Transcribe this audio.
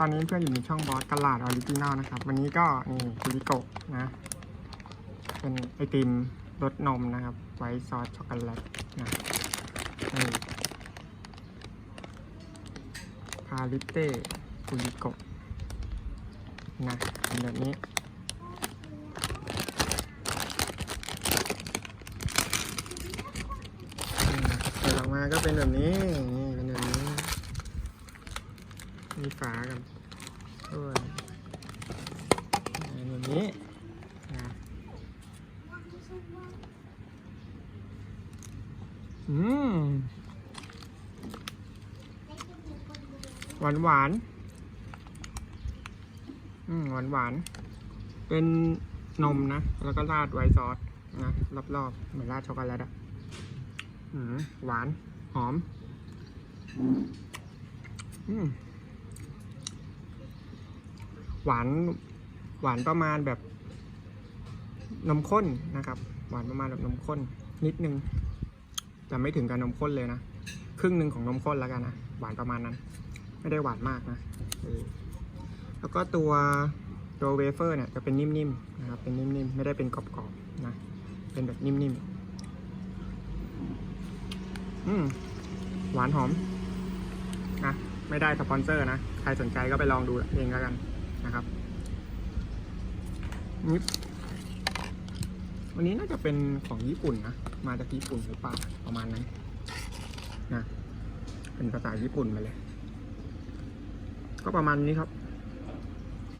ตอนนี้เพื่อนอยู่ในช่องบอสกลาดออริจินอลนะครับ วันนี้ก็นี่คุริโกะนะ เป็นไอติมรสนมนะครับ ไวท์ซอสช็อกโกแลตนะนี่พาลิเต้คุริโกะนะเป็นแบบนี้มเปิดออกมาก็เป็นแบบนี้ มีฝากันด้วยเป็นแบบนี้นะอืมหวานหวานอืมหวานหวานเป็นนมนะ แล้วก็ราดไวท์ซอสนะรอบๆ เหมือนราดช็อกโกแลตอะอืมหวาน หอม อืม หวานหวานประมาณแบบนมข้นนะครับ หวานประมาณแบบนมข้น นิดนึงแต่ไม่ถึงกับนมข้นเลยนะครึ่งหนึ่งของนมข้นแล้วกันนะหวานประมาณนั้น ไม่ได้หวานมากนะแล้วก็ตัวตัวเวเฟอร์เนี่ยจะเป็นนิ่มๆนะครับเป็นนิ่มๆไม่ได้เป็นกรอบๆนะเป็นแบบนิ่มๆอืมหวานหอมนะไม่ได้สปอนเซอร์นะ ใครสนใจก็ไปลองดูเองแล้วกัน นะครับนี่วันนี้น่าจะเป็นของญี่ปุ่นนะ มาจากญี่ปุ่นหรือเปล่าประมาณนั้นนะเป็นภาษาญี่ปุ่นมาเลย ก็ประมาณนี้ครับ